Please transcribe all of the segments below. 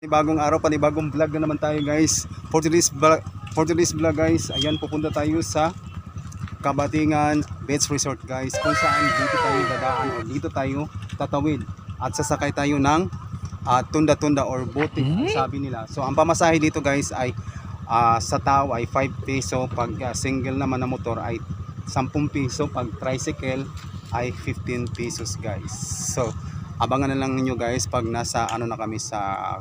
Bagong araw, panibagong vlog na naman tayo guys. For today's vlog, for today's vlog guys, ayan pupunta tayo sa Kabatingan Beach Resort guys. Kung saan dito tayo dadaan o dito tayo tatawid. At sasakay tayo ng ah, tunda-tunda or bote ang sabi nila. So ang pamasahe dito guys ay ah, sa tao ay 5 peso. Pag ah, single naman na motor ay 10 piso. Pag tricycle ay 15 pesos guys. So abangan na lang ninyo guys pag nasa ano na kami sa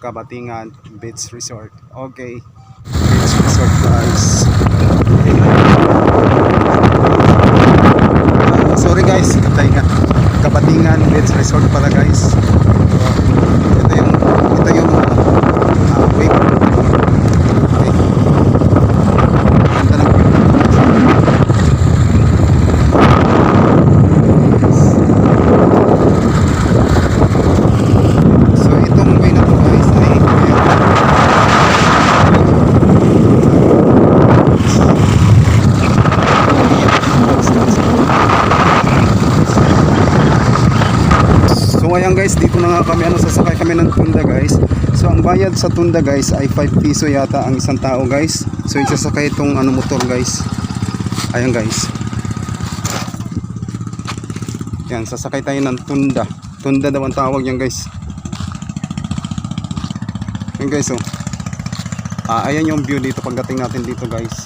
Kabatingan Beach Resort. Okay. Beach Resort guys. Ah, sorry guys, Kabatingan. Kabatingan Beach Resort pala guys. So, ito yung ito yung uh, wave. Okay. Ganda ng So itong way na to guys ay So ayan guys, dito na nga kami ano sasakay kami ng tunda guys. So ang bayad sa tunda guys ay 5 piso yata ang isang tao guys. So isasakay itong ano motor guys. Ayan guys. Yan, sasakay tayo ng tunda. Tunda daw ang tawag yan guys. Yan guys oh. Ah, ayan yung view dito pagdating natin dito guys.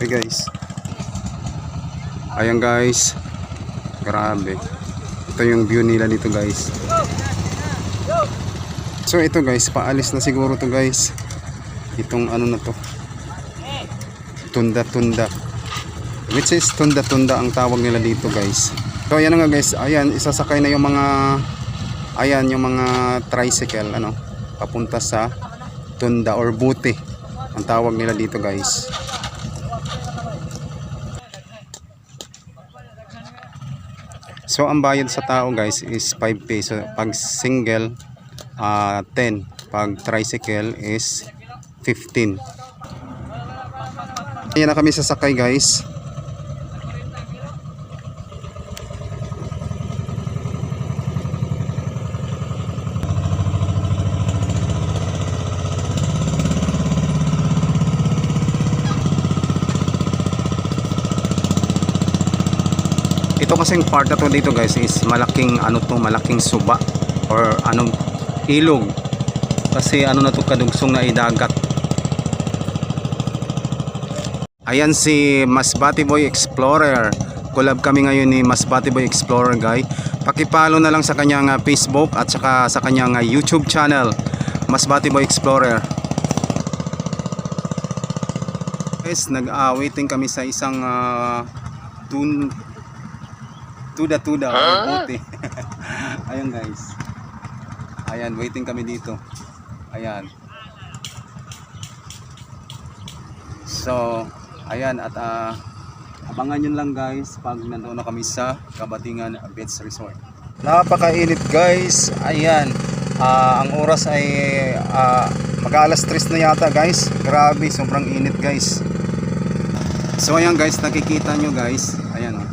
Okay guys. Ayan guys. Grabe. Ito yung view nila dito guys. So ito guys, paalis na siguro to guys. Itong ano na to. Tunda-tunda. Which is tunda-tunda ang tawag nila dito guys. So ayan nga guys, ayan isasakay na yung mga ayan yung mga tricycle ano papunta sa tunda or buti ang tawag nila dito guys. So ang bayad sa tao guys is 5 peso. Pag single ah 10, pag tricycle is 15. Ayan na kami sasakay guys. Ito kasing part na to dito guys is malaking ano to, malaking suba or anong ilog. Kasi ano na to kadugsong na idagat. Ayan si Masbati Boy Explorer. Collab kami ngayon ni Masbati Boy Explorer guy. Pakipalo na lang sa kanyang ah, Facebook at saka sa kanyang ah, YouTube channel. Masbati Boy Explorer. Guys, nag-waiting kami sa isang ah, tun tuda-tuda or bote. Ayan guys. Ayan, waiting kami dito. Ayan. So, ayan at ah, abangan nyo lang guys pag nandoon na kami sa Kabatingan Beach Resort. Napakainit guys. Ayan. Ah, ang oras ay uh, mag-alas 3 na yata guys. Grabe, sobrang init guys. So ayan guys, nakikita nyo guys. Ayan oh.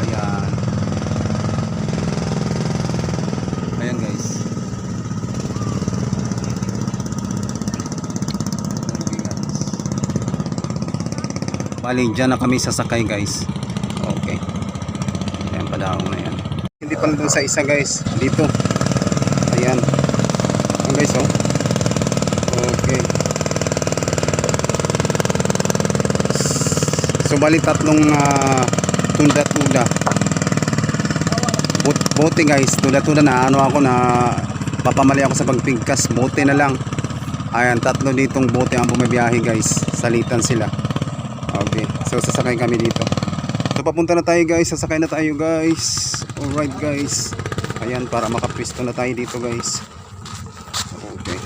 Ayan. Ayan guys. Okay, guys. Bali, dyan na kami sasakay guys. Okay. Ayan padaong na yan. Hindi pa doon sa isa guys. Dito. Ayan. Ayan guys oh. Okay. So bali tatlong ah, tunda-tunda. Bot bote guys, tunda-tunda na ano ako na papamali ako sa pagpigkas, bote na lang. Ayan, tatlo ditong bote ang bumibiyahe guys. Salitan sila. Okay, so sasakay kami dito. So papunta na tayo guys, sasakay na tayo guys. Alright guys. Ayan, para makapisto na tayo dito guys. Okay.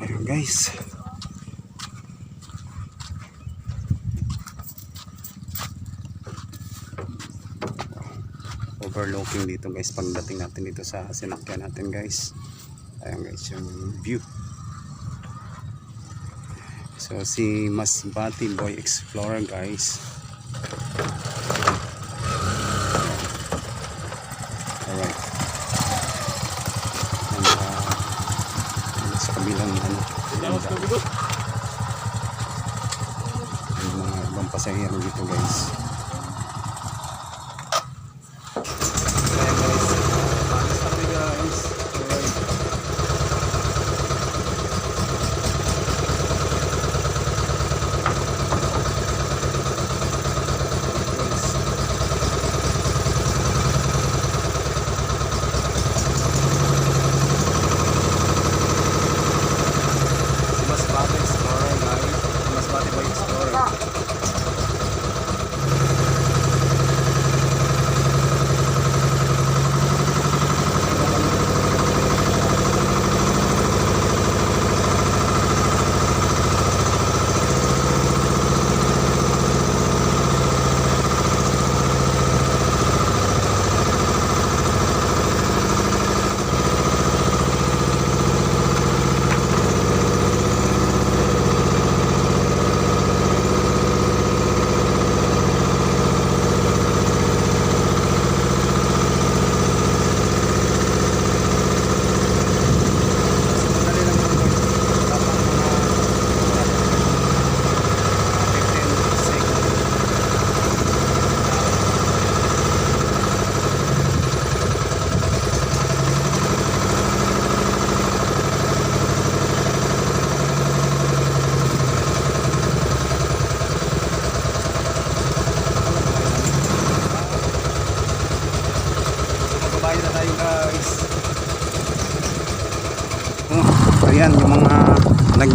Ayan guys. overlooking dito guys pagdating natin dito sa sinakyan natin guys ayan guys yung view So si Masbati Boy Explorer guys. Alright. And uh, sa kabilang ano. Ang mga ibang pasahero dito guys.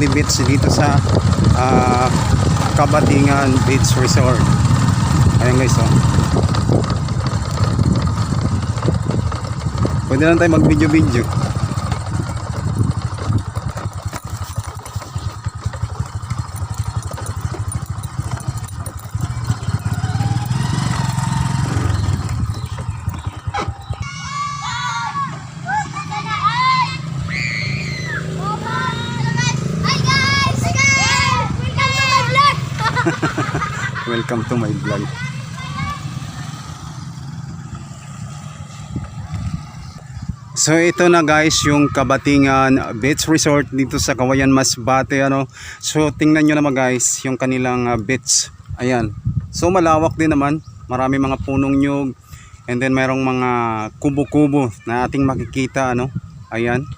Nagbe-beach dito sa ah, Kabatingan Beach Resort. Ayan guys oh. Pwede lang tayo mag-video-video. Hi Welcome to my vlog! So ito na guys yung Kabatingan Beach Resort dito sa Kawayan Masbate ano. So tingnan nyo naman guys yung kanilang uh, beach. Ayan. So malawak din naman. Marami mga punong nyug. And then mayroong mga kubo-kubo na ating makikita ano. Ayan.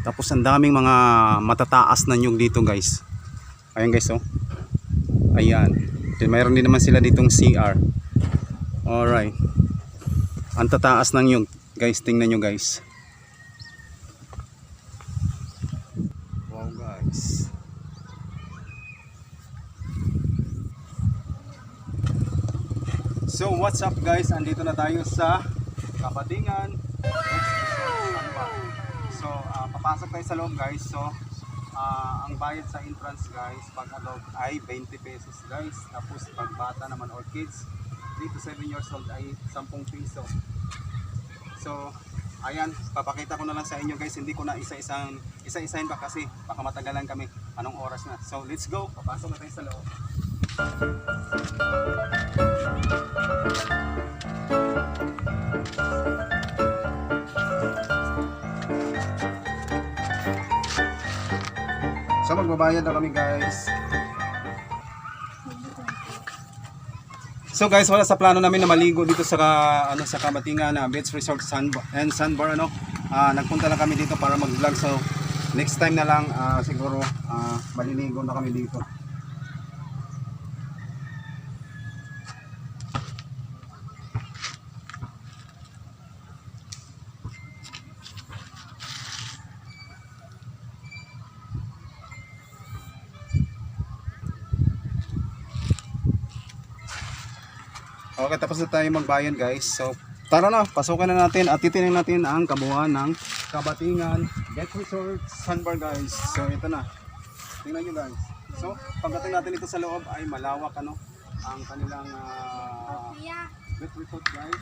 Tapos ang daming mga matataas na nyug dito guys. Ayan guys oh. Ayan. Mayroon din naman sila ditong CR. Alright. Ang tataas ng yung guys, tingnan nyo guys. Wow guys. So what's up guys? Andito na tayo sa Kapatingan. So ah, papasok tayo sa loob guys. So ah, ang bayad sa entrance guys pag adult ay 20 pesos guys. Tapos pag bata naman or kids 3 to 7 years old ay 10 piso. So ayan, papakita ko na lang sa inyo guys. Hindi ko na isa-isang isa-isahin pa kasi baka matagalan kami. Anong oras na? So let's go. Papasok na tayo sa loob. So magbabayad na kami guys. So guys, wala sa plano namin na maligo dito sa ano sa Kamatingan na Beach Resort Sandbar and Sandbar ano. Ah, nagpunta lang kami dito para mag-vlog so next time na lang ah, siguro ah, maliligo na kami dito. Okay, tapos na tayo magbayan guys. So, tara na, pasukan na natin at titingnan natin ang kabuuan ng Kabatingan Get Resort Sandbar guys. So, ito na. Tingnan nyo guys. So, pagdating natin dito sa loob ay malawak ano ang kanilang ah, Get Resort guys.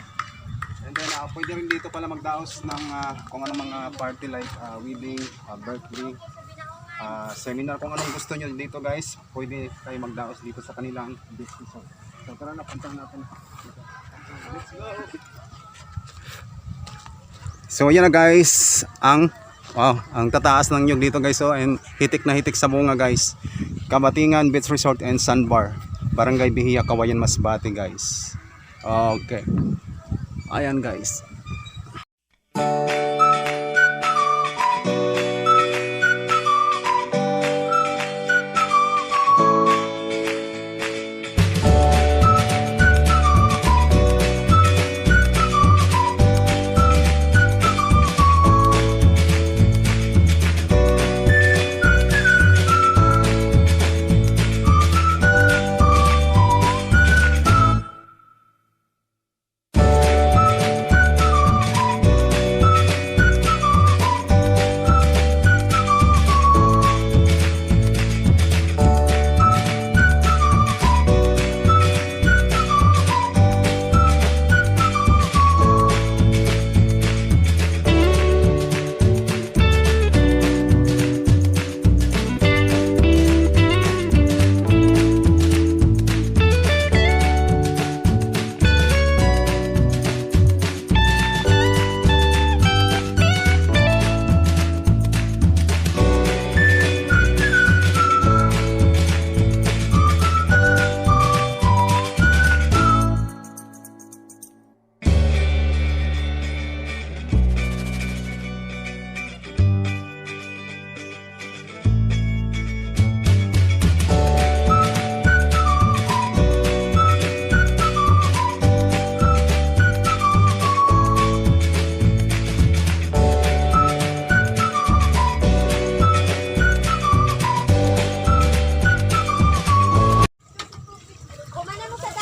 And then, ah, pwede rin dito pala magdaos ng ah, kung ano mga party like ah, wedding, ah, birthday, ah, seminar, kung anong gusto nyo dito guys. Pwede tayo magdaos dito sa kanilang Beach Resort. So, tara na, puntahan natin. Let's go! So, yan na guys, ang Wow, ang tataas ng nyug dito guys oh, and hitik na hitik sa bunga guys. Kabatingan Beach Resort and Sandbar. Barangay Bihiya, Kawayan, Masbate guys. Okay. Ayan guys.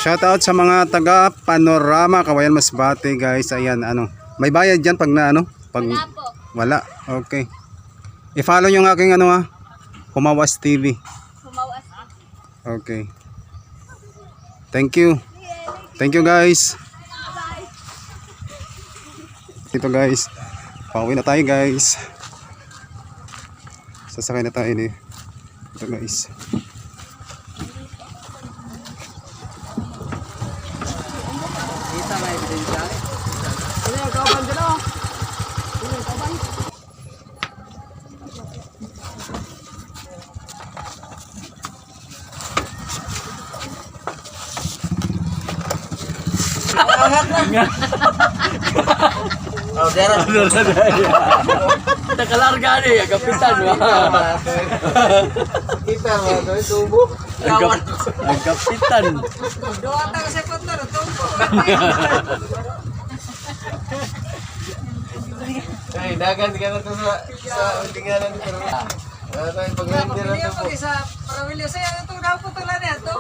Shoutout sa mga taga Panorama Kawayan Masbate guys. Ayan ano. May bayad diyan pag na ano? Pag Wala po. Wala. Okay. I-follow yung aking ano ha. Humawas TV. Humawas. Okay. Thank you. Thank you guys. Dito guys. Pauwi na tayo guys. Sasakay na tayo ni. Ito guys. Nakalarga ni, kapitan mo. Kita mo, ito yung tubo. Ang kapitan. Doon ka sa punta, tubo. Ay, dagan ka na to sa sa ulinganan ni Pero. Ano tayo pag hindi na tubo. Sa parawilyo saya ito daw po tulan niya to.